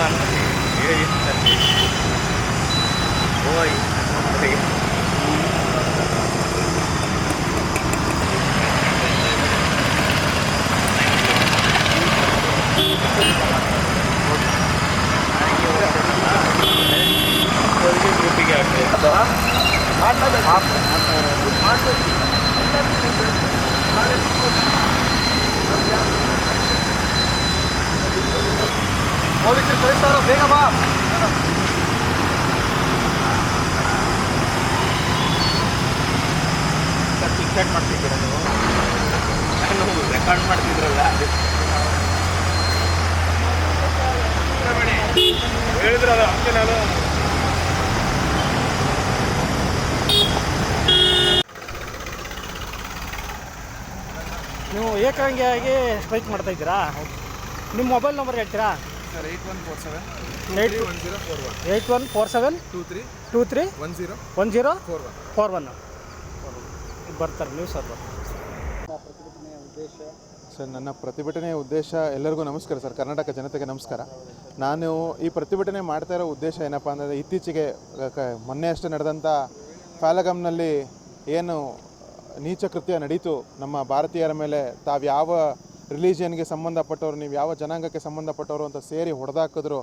anh ôi thì Thank you. ಪೊಲೀಸರು ಕಳಿಸ್ತಾರ ಬೇಗ ಬಾ. ಟಿಕೆಟ್ ಮಾಡ್ತಿದ್ದೀರ ನೀವು? ನಾನು ರೆಕಾರ್ಡ್ ಮಾಡ್ತಿದ್ರಲ್ಲ. ಹೇಳಿದ್ರಲ್ಲ ಅದಕ್ಕೆ ನಾನು. ನೀವು ಏಕಾಂಗಿಯಾಗಿ ಸ್ಟ್ರೈಕ್ ಮಾಡ್ತಾ ಇದ್ದೀರಾ? ನಿಮ್ಮ ಮೊಬೈಲ್ ನಂಬರ್ ಹೇಳ್ತೀರಾ? Sir eight one four seven eight one zero four one eight one four seven two three two three one zero one zero four one four one ಬರ್ತಾರೆ ನ್ಯೂಸ್ ಅವ್ರು ಸರ್ ನನ್ನ ಪ್ರತಿಭಟನೆಯ ಉದ್ದೇಶ ಎಲ್ಲರಿಗೂ ನಮಸ್ಕಾರ ಸರ್ ಕರ್ನಾಟಕ ಜನತೆಗೆ ನಮಸ್ಕಾರ. ನಾನು ಈ ಪ್ರತಿಭಟನೆ ಮಾಡ್ತಾ ಇರೋ ಉದ್ದೇಶ ಏನಪ್ಪ ಅಂದರೆ ಇತ್ತೀಚೆಗೆ ಕ- ಮೊನ್ನೆ ಅಷ್ಟೇ ನಡೆದಂಥ ಫ್ಯಾಲಗಮ್ನಲ್ಲಿ ಏನು ನೀಚ ಕೃತ್ಯ ನಡೀತು ನಮ್ಮ ಭಾರತೀಯರ ಮೇಲೆ ತಾವು ಯಾವ ರಿಲಿಜಿಯನ್ಗೆ ಸಂಬಂಧಪಟ್ಟವರು, ನೀವು ಯಾವ ಜನಾಂಗಕ್ಕೆ ಸಂಬಂಧಪಟ್ಟವರು ಅಂತ ಸೇರಿ ಹೊಡೆದಾಕಿದ್ರು,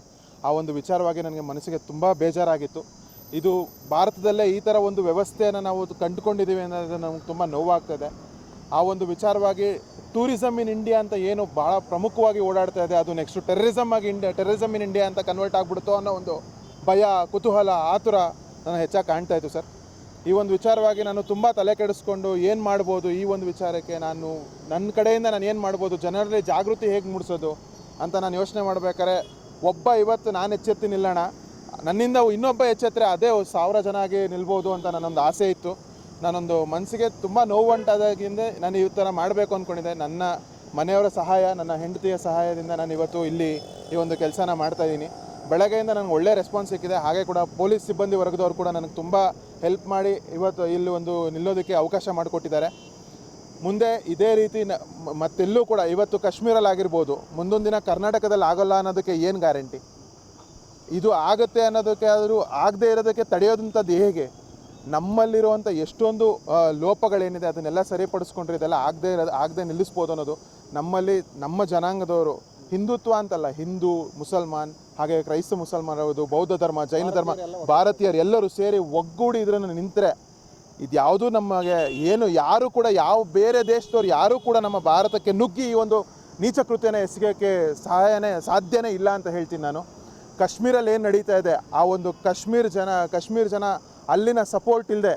ಆ ಒಂದು ವಿಚಾರವಾಗಿ ನನಗೆ ಮನಸ್ಸಿಗೆ ತುಂಬ ಬೇಜಾರಾಗಿತ್ತು. ಇದು ಭಾರತದಲ್ಲೇ ಈ ಥರ ಒಂದು ವ್ಯವಸ್ಥೆಯನ್ನು ನಾವು ಕಂಡುಕೊಂಡಿದ್ದೀವಿ ಅನ್ನೋದು ನಮ್ಗೆ ತುಂಬ ನೋವಾಗ್ತದೆ. ಆ ಒಂದು ವಿಚಾರವಾಗಿ ಟೂರಿಸಮ್ ಇನ್ ಇಂಡಿಯಾ ಅಂತ ಏನು ಭಾಳ ಪ್ರಮುಖವಾಗಿ ಓಡಾಡ್ತಾ ಇದೆ, ಅದು ನೆಕ್ಸ್ಟ್ ಟೆರರಿಸಮ್ ಆಗಿ ಇಂಡಿಯಾ ಟೆರರಿಸಮ್ ಇನ್ ಇಂಡಿಯಾ ಅಂತ ಕನ್ವರ್ಟ್ ಆಗ್ಬಿಡ್ತು ಅನ್ನೋ ಒಂದು ಭಯ, ಕುತೂಹಲ, ಆತುರ ನಾನು ಹೆಚ್ಚಾಗಿ ಕಾಣ್ತಾ ಇತ್ತು ಸರ್. ಈ ಒಂದು ವಿಚಾರವಾಗಿ ನಾನು ತುಂಬ ತಲೆ ಕೆಡಿಸ್ಕೊಂಡು ಏನು ಮಾಡ್ಬೋದು ಈ ಒಂದು ವಿಚಾರಕ್ಕೆ ನಾನು ನನ್ನ ಕಡೆಯಿಂದ ನಾನು ಏನು ಮಾಡ್ಬೋದು, ಜನರಲ್ಲಿ ಜಾಗೃತಿ ಹೇಗೆ ಮೂಡಿಸೋದು ಅಂತ ನಾನು ಯೋಚನೆ ಮಾಡ್ಬೇಕಾದ್ರೆ ಒಬ್ಬ ಇವತ್ತು ನಾನು ಎಚ್ಚೆತ್ತಿ ನಿಲ್ಲೋಣ. ನನ್ನಿಂದ ಇನ್ನೊಬ್ಬ ಎಚ್ಚೆತ್ತರೆ ಅದೇ ಸಾವಿರ ಜನ ಆಗಿ ನಿಲ್ಬೋದು ಅಂತ ನನ್ನೊಂದು ಆಸೆ ಇತ್ತು. ನಾನೊಂದು ಮನಸ್ಸಿಗೆ ತುಂಬ ನೋವುಂಟಾದಾಗಿಂದೆ ನಾನು ಈ ಥರ ಮಾಡಬೇಕು ಅಂದ್ಕೊಂಡಿದ್ದೆ ನನ್ನ ಮನೆಯವರ ಸಹಾಯ, ನನ್ನ ಹೆಂಡತಿಯ ಸಹಾಯದಿಂದ ನಾನು ಇವತ್ತು ಇಲ್ಲಿ ಈ ಒಂದು ಕೆಲಸನ ಮಾಡ್ತಾ ಇದ್ದೀನಿ. ಬೆಳಗ್ಗೆಯಿಂದ ನನಗೆ ಒಳ್ಳೆ ರೆಸ್ಪಾನ್ಸ್ ಸಿಕ್ಕಿದೆ. ಹಾಗೆ ಕೂಡ ಪೊಲೀಸ್ ಸಿಬ್ಬಂದಿ ವರ್ಗದವರು ಕೂಡ ನನಗೆ ತುಂಬ ಹೆಲ್ಪ್ ಮಾಡಿ ಇವತ್ತು ಇಲ್ಲಿ ಒಂದು ನಿಲ್ಲೋದಕ್ಕೆ ಅವಕಾಶ ಮಾಡಿಕೊಟ್ಟಿದ್ದಾರೆ. ಮುಂದೆ ಇದೇ ರೀತಿ ಮತ್ತೆಲ್ಲೂ ಕೂಡ ಇವತ್ತು ಕಾಶ್ಮೀರಲ್ಲಿ ಆಗಿರ್ಬೋದು, ಮುಂದೊಂದು ದಿನ ಕರ್ನಾಟಕದಲ್ಲಿ ಆಗೋಲ್ಲ ಅನ್ನೋದಕ್ಕೆ ಏನು ಗ್ಯಾರಂಟಿ ಇದು ಆಗುತ್ತೆ ಅನ್ನೋದಕ್ಕೆ ಆದರೂ ಆಗದೇ ಇರೋದಕ್ಕೆ ತಡೆಯೋದಂಥದ್ದು ಹೇಗೆ? ನಮ್ಮಲ್ಲಿರುವಂಥ ಎಷ್ಟೊಂದು ಲೋಪಗಳೇನಿದೆ ಅದನ್ನೆಲ್ಲ ಸರಿಪಡಿಸ್ಕೊಂಡ್ರೆ ಇದೆಲ್ಲ ಆಗದೆ ಇರೋದು, ಆಗದೆ ನಿಲ್ಲಿಸ್ಬೋದು ಅನ್ನೋದು ನಮ್ಮಲ್ಲಿ ನಮ್ಮ ಜನಾಂಗದವರು, ಹಿಂದುತ್ವ ಅಂತಲ್ಲ, ಹಿಂದೂ, ಮುಸಲ್ಮಾನ್ ಹಾಗೆ ಕ್ರೈಸ್ತ ಮುಸಲ್ಮಾನರದು ಬೌದ್ಧ ಧರ್ಮ ಜೈನ ಧರ್ಮ ಭಾರತೀಯರು ಎಲ್ಲರೂ ಸೇರಿ ಒಗ್ಗೂಡಿ ಇದ್ರನ್ನು ನಿಂತರೆ ಇದ್ಯಾವುದೂ ನಮಗೆ ಏನು ಯಾರು ಕೂಡ ಯಾವ ಬೇರೆ ದೇಶದವ್ರು ಯಾರೂ ಕೂಡ ನಮ್ಮ ಭಾರತಕ್ಕೆ ನುಗ್ಗಿ ಈ ಒಂದು ನೀಚ ಕೃತ್ಯನ ಎಸಗೋಕ್ಕೆ ಸಹಾಯನೇ ಸಾಧ್ಯನೇ ಇಲ್ಲ ಅಂತ ಹೇಳ್ತೀನಿ ನಾನು. ಕಾಶ್ಮೀರಲ್ಲಿ ಏನು ನಡೀತಾ ಇದೆ ಆ ಒಂದು ಕಾಶ್ಮೀರ್ ಜನ ಕಾಶ್ಮೀರ್ ಜನ ಅಲ್ಲಿನ ಸಪೋರ್ಟ್ ಇಲ್ಲದೆ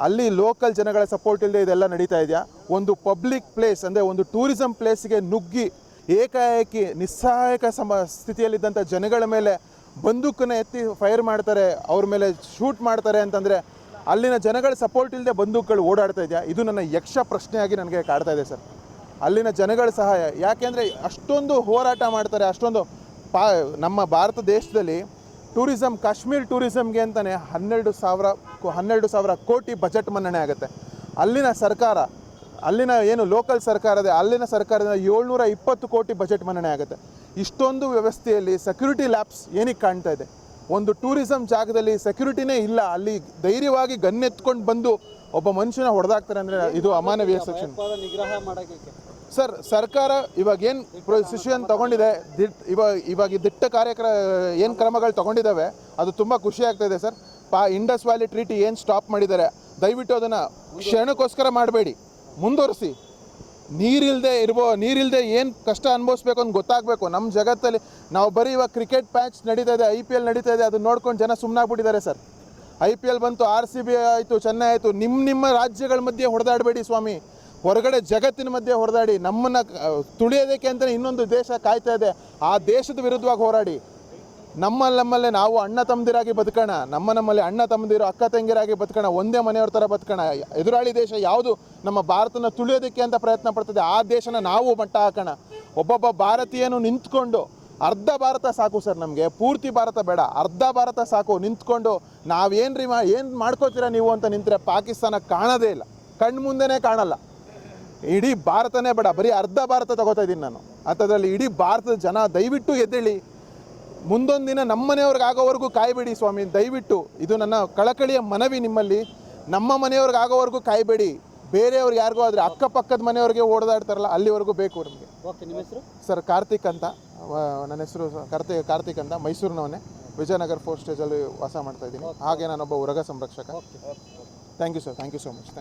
ಅಲ್ಲಿ ಲೋಕಲ್ ಜನಗಳ ಸಪೋರ್ಟ್ ಇಲ್ಲದೆ ಇದೆಲ್ಲ ನಡೀತಾ ಇದೆಯಾ? ಒಂದು ಪಬ್ಲಿಕ್ ಪ್ಲೇಸ್ ಅಂದರೆ ಒಂದು ಟೂರಿಸಂ ಪ್ಲೇಸ್ಗೆ ನುಗ್ಗಿ ಏಕಾಏಕಿ ನಿಸ್ಸಹಾಯಕ ಸಮ ಸ್ಥಿತಿಯಲ್ಲಿದ್ದಂಥ ಜನಗಳ ಮೇಲೆ ಬಂದೂಕನ್ನ ಎತ್ತಿ ಫೈರ್ ಮಾಡ್ತಾರೆ, ಅವ್ರ ಮೇಲೆ ಶೂಟ್ ಮಾಡ್ತಾರೆ ಅಂತಂದರೆ ಅಲ್ಲಿನ ಜನಗಳ ಸಪೋರ್ಟ್ ಇಲ್ಲದೆ ಬಂದೂಕಗಳು ಓಡಾಡ್ತಾ ಇದೆಯಾ? ಇದು ನನ್ನ ಯಕ್ಷ ಪ್ರಶ್ನೆಯಾಗಿ ನನಗೆ ಕಾಡ್ತಾ ಇದೆ ಸರ್ ಅಲ್ಲಿನ ಜನಗಳ ಸಹಾಯ, ಯಾಕೆಂದರೆ ಅಷ್ಟೊಂದು ಹೋರಾಟ ಮಾಡ್ತಾರೆ, ಅಷ್ಟೊಂದು ಪಾ, ನಮ್ಮ ಭಾರತ ದೇಶದಲ್ಲಿ ಟೂರಿಸಮ್ ಕಾಶ್ಮೀರ್ ಟೂರಿಸಮ್ಗೆ ಅಂತಲೇ ಹನ್ನೆರಡು ಸಾವಿರ ಹನ್ನೆರಡು ಸಾವಿರ ಕೋಟಿ ಬಜೆಟ್ ಮನ್ನಣೆ ಆಗುತ್ತೆ. ಅಲ್ಲಿನ ಸರ್ಕಾರ ಅಲ್ಲಿನ ಏನು ಲೋಕಲ್ ಸರ್ಕಾರ ಇದೆ ಅಲ್ಲಿನ ಸರ್ಕಾರದಿಂದ ಏಳ್ನೂರ ಇಪ್ಪತ್ತು ಕೋಟಿ ಬಜೆಟ್ ಮನ್ನಣೆ ಆಗುತ್ತೆ. ಇಷ್ಟೊಂದು ವ್ಯವಸ್ಥೆಯಲ್ಲಿ ಸೆಕ್ಯೂರಿಟಿ ಲ್ಯಾಬ್ಸ್ ಏನಕ್ಕೆ ಕಾಣ್ತಾ ಇದೆ. ಒಂದು ಟೂರಿಸಂ ಜಾಗದಲ್ಲಿ ಸೆಕ್ಯೂರಿಟಿನೇ ಇಲ್ಲ ಅಲ್ಲಿ ಧೈರ್ಯವಾಗಿ ಗನ್ ಎತ್ಕೊಂಡು ಬಂದು ಒಬ್ಬ ಮನುಷ್ಯನ ಹೊಡೆದಾಕ್ತಾರೆ ಅಂದರೆ ಇದು ಅಮಾನವೀಯ ಸೆಕ್ಷನ್ ನಿಗ್ರಹ ಮಾಡೋಕ್ಕೆ ಸರ್ ಸರ್ಕಾರ ಇವಾಗ ಏನು ಪ್ರೊಸಿಷನ್ ತಗೊಂಡಿದೆ ದಿಟ್ ಇವಾಗ ಇವಾಗ ದಿಟ್ಟ ಕಾರ್ಯಕ್ರ ಏನು ಕ್ರಮಗಳು ತಗೊಂಡಿದ್ದಾವೆ ಅದು ತುಂಬ ಖುಷಿ ಆಗ್ತಾ ಇದೆ ಸರ್ ಪಾ ಇಂಡಸ್ ವ್ಯಾಲಿ ಟ್ರೀಟಿ ಏನು ಸ್ಟಾಪ್ ಮಾಡಿದ್ದಾರೆ ದಯವಿಟ್ಟು ಅದನ್ನು ಕ್ಷಣಕ್ಕೋಸ್ಕರ ಮಾಡಬೇಡಿ. ಮುಂದುವರಿಸಿ. ನೀರಿಲ್ಲದೆ ಇರ್ಬೋ ನೀರಿಲ್ಲದೆ ಏನು ಕಷ್ಟ ಅನುಭವಿಸ್ಬೇಕು ಅಂತ ಗೊತ್ತಾಗಬೇಕು. ನಮ್ಮ ಜಗತ್ತಲ್ಲಿ ನಾವು ಬರೀ ಇವಾಗ ಕ್ರಿಕೆಟ್ ಮ್ಯಾಚ್ ನಡೀತಾ ಇದೆ, ಐ ಪಿ ಎಲ್ ನಡೀತಾ ಇದೆ, ಅದನ್ನ ನೋಡ್ಕೊಂಡು ಜನ ಸುಮ್ಮನಾಗ್ಬಿಟ್ಟಿದ್ದಾರೆ ಸರ್. ಐ ಪಿ ಎಲ್ ಬಂತು, ಆರ್ ಸಿ ಬಿ ಆಯಿತು, ಚೆನ್ನೈ ಆಯಿತು ನಿಮ್ಮ ನಿಮ್ಮ ರಾಜ್ಯಗಳ ಮಧ್ಯೆ ಹೊಡೆದಾಡಬೇಡಿ ಸ್ವಾಮಿ. ಹೊರಗಡೆ ಜಗತ್ತಿನ ಮಧ್ಯೆ ಹೊಡೆದಾಡಿ, ನಮ್ಮನ್ನು ತುಳಿಯೋದಕ್ಕೆ ಅಂತಲೇ ಇನ್ನೊಂದು ದೇಶ ಕಾಯ್ತಾ ಇದೆ. ಆ ದೇಶದ ವಿರುದ್ಧವಾಗಿ ಹೋರಾಡಿ. ನಮ್ಮ ನಮ್ಮಲ್ಲೇ ನಾವು ಅಣ್ಣ ತಮ್ಮದಿರಾಗಿ ಬದುಕೋಣ, ನಮ್ಮ ನಮ್ಮಲ್ಲಿ ಅಣ್ಣ ತಮ್ಮದಿರು, ಅಕ್ಕ ತಂಗಿರಾಗಿ ಬದುಕೋಣ, ಒಂದೇ ಮನೆಯವ್ರ ಥರ ಬದುಕೋಣ. ಎದುರಾಳಿ ದೇಶ ಯಾವುದು? ನಮ್ಮ ಭಾರತನ ತುಳಿಯೋದಕ್ಕೆ ಅಂತ ಪ್ರಯತ್ನ ಪಡ್ತದೆ. ಆ ದೇಶನ ನಾವು ಮಟ್ಟ ಹಾಕೋಣ. ಒಬ್ಬೊಬ್ಬ ಭಾರತೀಯನು ನಿಂತ್ಕೊಂಡು, ಅರ್ಧ ಭಾರತ ಸಾಕು ಸರ್ ನಮಗೆ, ಪೂರ್ತಿ ಭಾರತ ಬೇಡ. ಅರ್ಧ ಭಾರತ ಸಾಕು, ನಿಂತ್ಕೊಂಡು ನಾವೇನ್ರಿ ಮಾ, ಏನು ಮಾಡ್ಕೋತೀರಾ ನೀವು ಅಂತ ನಿಂತರೆ ಪಾಕಿಸ್ತಾನ ಕಾಣೋದೇ ಇಲ್ಲ. ಕಣ್ಣು ಮುಂದೆನೇ ಕಾಣಲ್ಲ. ಇಡೀ ಭಾರತನೇ ಬೇಡ. ಬರೀ ಅರ್ಧ ಭಾರತ ತಗೋತಾ ಇದ್ದೀನಿ ನಾನು. ಅಂಥದ್ರಲ್ಲಿ ಇಡೀ ಭಾರತದ ಜನ ದಯವಿಟ್ಟು ಎದ್ದೇಳಿ ಮುಂದೊಂದು ದಿನ ನಮ್ಮ ಮನೆಯವ್ರಿಗಾಗೋವರೆಗೂ ಕಾಯಬೇಡಿ ಸ್ವಾಮಿ. ದಯವಿಟ್ಟು ಇದು ನನ್ನ ಕಳಕಳಿಯ ಮನವಿ ನಿಮ್ಮಲ್ಲಿ. ನಮ್ಮ ಮನೆಯವ್ರಿಗೆ ಆಗೋವರೆಗೂ ಕಾಯಬೇಡಿ. ಬೇರೆಯವ್ರಿಗೆ ಯಾರಿಗೂ ಆದರೆ ಅಕ್ಕಪಕ್ಕದ ಮನೆಯವ್ರಿಗೆ ಓಡಾಡ್ತಾರಲ್ಲ ಅಲ್ಲಿವರೆಗೂ ಬೇಕು ನಮಗೆ. ಓಕೆ ನಿಮ್ಮ ಹೆಸರು? ಸರ್ ಕಾರ್ತಿಕ್ ಅಂತ. ನನ್ನ ಹೆಸರು ಕಾರ್ತಿಕ್ ಕಾರ್ತಿಕ್ ಅಂತ. ಮೈಸೂರಿನವನೇ. ವಿಜಯನಗರ ಫೋರ್ ಸ್ಟೇಜಲ್ಲಿ ವಾಸ ಮಾಡ್ತಾ ಇದ್ದೀನಿ. ಹಾಗೆ ನಾನೊಬ್ಬ ಉರಗ ಸಂರಕ್ಷಕ. Thank you sir thank you so much.